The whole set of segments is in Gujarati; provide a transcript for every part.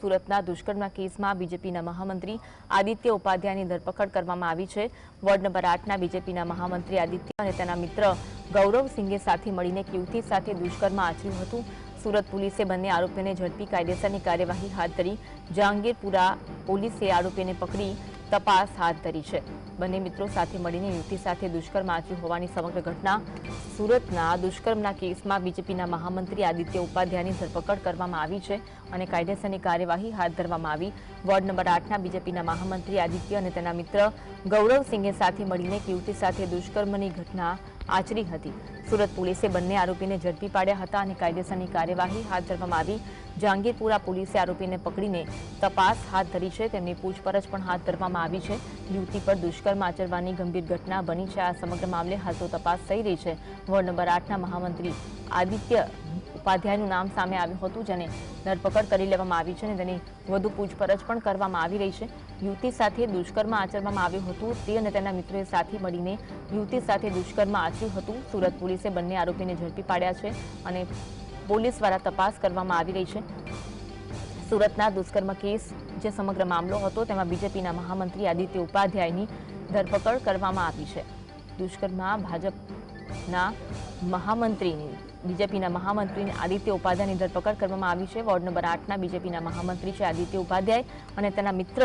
સુરતના દુષ્કર્મના કેસમાં બીજેપીના મહામંત્રી આદિત્ય ઉપાધ્યાયની ધરપકડ કરવામાં આવી છે. વોર્ડ નંબર આઠના બીજેપીના મહામંત્રી આદિત્ય અને તેના મિત્ર ગૌરવ સિંઘે સાથે મળીને એક યુવતી સાથે દુષ્કર્મ આચર્યું હતું? સુરત પોલીસે બંને આરોપીઓને ઝડપી કાયદેસરની કાર્યવાહી હાથ ધરી. જહાંગીરપુરા પોલીસે આરોપીને પકડી તપાસ હાથ ધરી છે. બંને મિત્રો સાથે મળીને યુવતી સાથે દુષ્કર્મ આચર્યું હોવાની સમગ્ર ઘટના સુરતના દુષ્કર્મના કેસમાં બીજેપીના મહામંત્રી આદિત્ય ઉપાધ્યાયની ધરપકડ કરવામાં આવી છે અને કાયદેસરની કાર્યવાહી હાથ ધરવામાં આવી. વોર્ડ નંબર આઠના બીજેપીના મહામંત્રી આદિત્ય અને તેના મિત્ર ગૌરવસિંહે સાથે મળીને એક યુવતી સાથે દુષ્કર્મની ઘટના આચરી હતી. સુરત પોલીસે બંને આરોપીને ઝડપી પાડ્યા હતા અને કાયદેસરની કાર્યવાહી હાથ ધરવામાં આવી. જહાંગીરપુરા પોલીસે આરોપીને પકડીને તપાસ હાથ ધરી છે. તેમની પૂછપરછ પણ હાથ ધરવામાં આવી છે. યુવતી પર દુષ્કર્મ આચરવાની ગંભીર ઘટના બની છે. આ સમગ્ર મામલે હાલ તો તપાસ થઈ રહી છે. વોર્ડ નંબર આઠના મહામંત્રી આદિત્ય ઉપાધ્યાયનું નામ સામે આવ્યું હતું, જેને ધરપકડ કરી લેવામાં આવી છે અને તેની વધુ પૂછપરછ પણ કરવામાં આવી રહી છે. યુવતી સાથે દુષ્કર્મ આચરવામાં આવ્યું હતું, તે અને તેના મિત્રોએ સાથે મળીને યુવતી સાથે દુષ્કર્મ આચર્યું હતું. સુરત પોલીસે બંને આરોપીને ઝડપી પાડ્યા છે અને પોલીસ દ્વારા તપાસ કરવામાં આવી રહી છે. સુરતના દુષ્કર્મ કેસ જે સમગ્ર મામલો હતો, તેમાં બીજેપીના મહામંત્રી આદિત્ય ઉપાધ્યાયની ધરપકડ કરવામાં આવી છે. દુષ્કર્મમાં ભાજપના મહામંત્રીની, બીજેપીના મહામંત્રીની આદિત્ય ઉપાધ્યાયની ધરપકડ કરવામાં આવી છે. વોર્ડ નંબર આઠના બીજેપીના મહામંત્રી છે આદિત્ય ઉપાધ્યાય અને તેના મિત્ર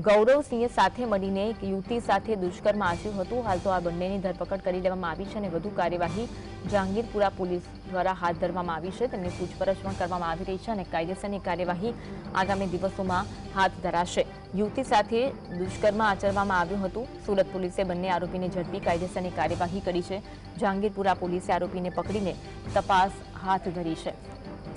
ગૌરવસિંહે સાથે મળીને એક યુવતી સાથે દુષ્કર્મ આચર્યું હતું. હાલ તો આ બંનેની ધરપકડ કરી લેવામાં આવી છે અને વધુ કાર્યવાહી જહાંગીરપુરા પોલીસ દ્વારા હાથ ધરવામાં આવી છે. તેમની પૂછપરછ પણ કરવામાં આવી રહી છે અને કાયદેસરની કાર્યવાહી આગામી દિવસોમાં હાથ ધરાશે. યુવતી સાથે દુષ્કર્મ આચરવામાં આવ્યું હતું. સુરત પોલીસે બંને આરોપીને ઝડપી કાયદેસરની કાર્યવાહી કરી છે. જહાંગીરપુરા પોલીસે આરોપીને પકડીને તપાસ હાથ ધરી છે.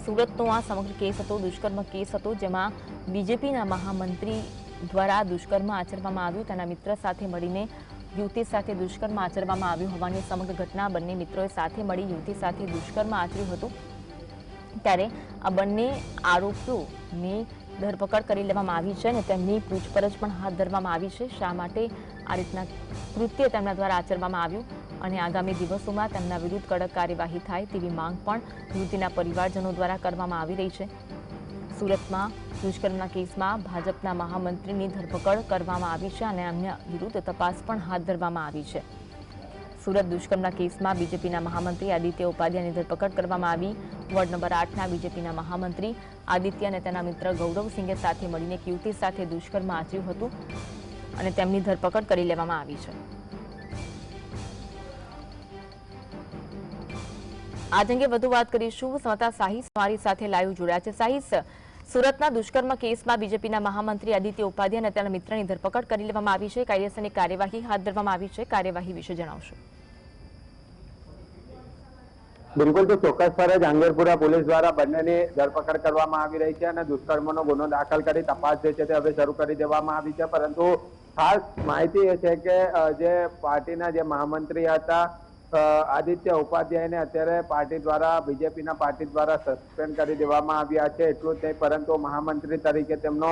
સુરતનો આ સમગ્ર કેસ હતો, દુષ્કર્મ કેસ હતો, જેમાં બીજેપીના મહામંત્રી દ્વારા દુષ્કર્મ આચરવામાં આવ્યું. તેના મિત્ર સાથે મળીને યુવતી સાથે દુષ્કર્મ આચરવામાં આવ્યું હોવાની સમગ્ર ઘટના બંને મિત્રોએ સાથે મળી યુવતી સાથે દુષ્કર્મ આચર્યું હતું. ત્યારે આ બંને આરોપીઓની ધરપકડ કરી લેવામાં આવી છે અને તેમની પૂછપરછ પણ હાથ ધરવામાં આવી છે. શા માટે આ રીતના કૃત્ય તેમના દ્વારા આચરવામાં આવ્યું અને આગામી દિવસોમાં તેમના વિરુદ્ધ કડક કાર્યવાહી થાય તેવી માંગ પણ યુવતીના પરિવારજનો દ્વારા કરવામાં આવી રહી છે. સુરતમાં, દુષ્કર્મના કેસમાં ભાજપના મહામંત્રીની ધરપકડ કરવામાં આવી છે અને અન્ય વિરુદ્ધ તપાસ પણ હાથ ધરવામાં આવી છે. સુરત દુષ્કર્મના કેસમાં બીજેપીના મહામંત્રી આદિત્ય ઉપાધ્યાયની ધરપકડ કરવામાં આવી. વોર્ડ નંબર આઠના બીજેપીના મહામંત્રી આદિત્ય અને તેના મિત્ર ગૌરવસિંહે સાથે મળીને એક યુવતી સાથે દુષ્કર્મ આચર્યું હતું અને તેમની ધરપકડ કરી લેવામાં આવી છે. આજ અંગે વધુ વાત કરીશું. સ્વતા સાહિસ મારી સાથે લાઈવ જોડાયા છે. સાહિસ સુરતના દુષ્કર્મ કેસમાં બીજેપીના મહામંત્રી આદિત્ય ઉપાધ્યાય અને તેના મિત્રની ધરપકડ કરી લેવામાં આવી છે. કાયદેસરની કાર્યવાહી હાથ ધરવામાં આવી છે. કાર્યવાહી વિશે જણાવશો. બિલકુલ, તો ચોક્કસપણે જાંગીરપુરા પોલીસ દ્વારા બંનેની ધરપકડ કરવામાં આવી રહી છે અને દુષ્કર્મનો ગુનો દાખલ કરી તપાસ જે છે તે હવે શરૂ કરી દેવામાં આવી છે. પરંતુ ખાસ માહિતી એ છે કે જે પાર્ટીના જે મહામંત્રી હતા આદિત્ય ઉપાધ્યાયને અત્યારે પાર્ટી દ્વારા, બીજેપીના પાર્ટી દ્વારા સસ્પેન્ડ કરી દેવામાં આવ્યા છે, એટલું જ નહીં, પરંતુ મહામંત્રી તરીકે તેમનો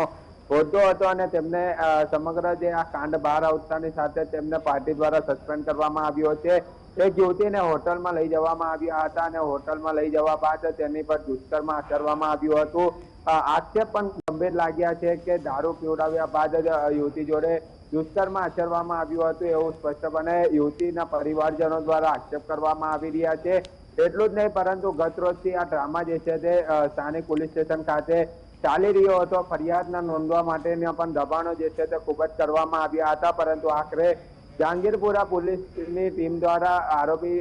હોદ્દો હતો અને તેમને સમગ્ર જે આ કાંડ બહાર આવતાની સાથે તેમને પાર્ટી દ્વારા સસ્પેન્ડ કરવામાં આવ્યો છે. એક યુવતીને હોટલમાં લઈ જવામાં આવ્યા હતા અને હોટલમાં લઈ જવા બાદ તેની પર દુષ્કર્મ આચરવામાં આવ્યું હતું. આક્ષેપ પણ ગંભીર લાગ્યા છે કે દારૂ પીવડાવ્યા બાદ યુવતી જોડે દુષ્કર્મ આચરવામાં આવ્યું હતું એવું સ્પષ્ટપણે યુવતીના પરિવારજનો દ્વારા આક્ષેપ કરવામાં આવી રહ્યા છે. એટલું જ નહીં, પરંતુ ગત રોજથી આ ડ્રામા જે છે તે સ્થાનિક પોલીસ સ્ટેશન ખાતે ચાલી રહ્યો હતો. ફરિયાદના નોંધવા માટેના પણ દબાણો જે છે તે ખૂબ જ કરવામાં આવ્યા હતા. પરંતુ આખરે જહાંગીરપુરા પોલીસની ટીમ દ્વારા આરોપી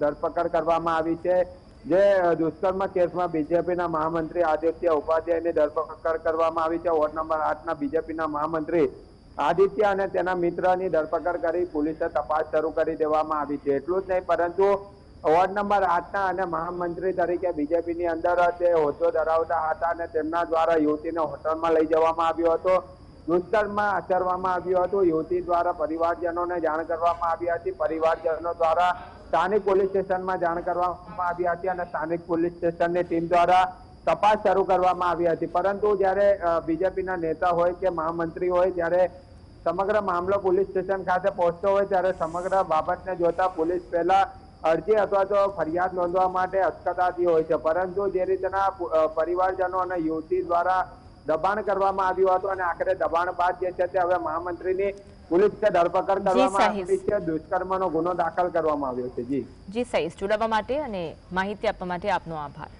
ધરપકડ કરવામાં આવી છે. જે દુષ્કર્મ કેસમાં બીજેપીના મહામંત્રી આદિત્ય ઉપાધ્યાયની ધરપકડ કરવામાં આવી છે. વોર્ડ નંબર આઠના બીજેપીના મહામંત્રી આદિત્ય અને તેના મિત્રની ધરપકડ કરી પોલીસે તપાસ શરૂ કરી દેવામાં આવી છે. એટલું જ નહીં, પરંતુ વોર્ડ નંબર આઠના અને મહામંત્રી તરીકે બીજેપીની અંદર તે હોદ્દો ધરાવતા હતા અને તેમના દ્વારા યુવતીને હોટલમાં લઈ જવામાં આવ્યો હતો. દુષ્કર્મ આચરવામાં આવ્યું હતું. યુવતી દ્વારા પરિવારજનોને જાણ કરવામાં આવી હતી. પરિવારજનો દ્વારા સ્થાનિક પોલીસ સ્ટેશનમાં જાણ કરવામાં આવી હતી અને સ્થાનિક પોલીસ સ્ટેશનની ટીમ દ્વારા તપાસ શરૂ કરવામાં આવી હતી. પરંતુ જ્યારે બીજેપીના નેતા હોય કે મહામંત્રી હોય, ત્યારે સમગ્ર મામલો પોલીસ સ્ટેશન ખાતે પહોંચતો હોય ત્યારે સમગ્ર બાબતને જોતા પોલીસ પહેલા અરજી અથવા તો ફરિયાદ નોંધવા માટે અચકતાતી હોય છે. પરંતુ જે રીતના પરિવારજનો અને યુવતી દ્વારા દબાણ કરવામાં આવ્યું હતું અને આખરે દબાણ બાદ જે છે તે હવે મહામંત્રીની પોલીસે ધરપકડ કરવામાં. આવી છે. દુષ્કર્મનો ગુનો દાખલ કરવામાં આવ્યો છે. જી. જી સહીશ જોડાવા માટે અને માહિતી આપવા માટે આપનો આભાર.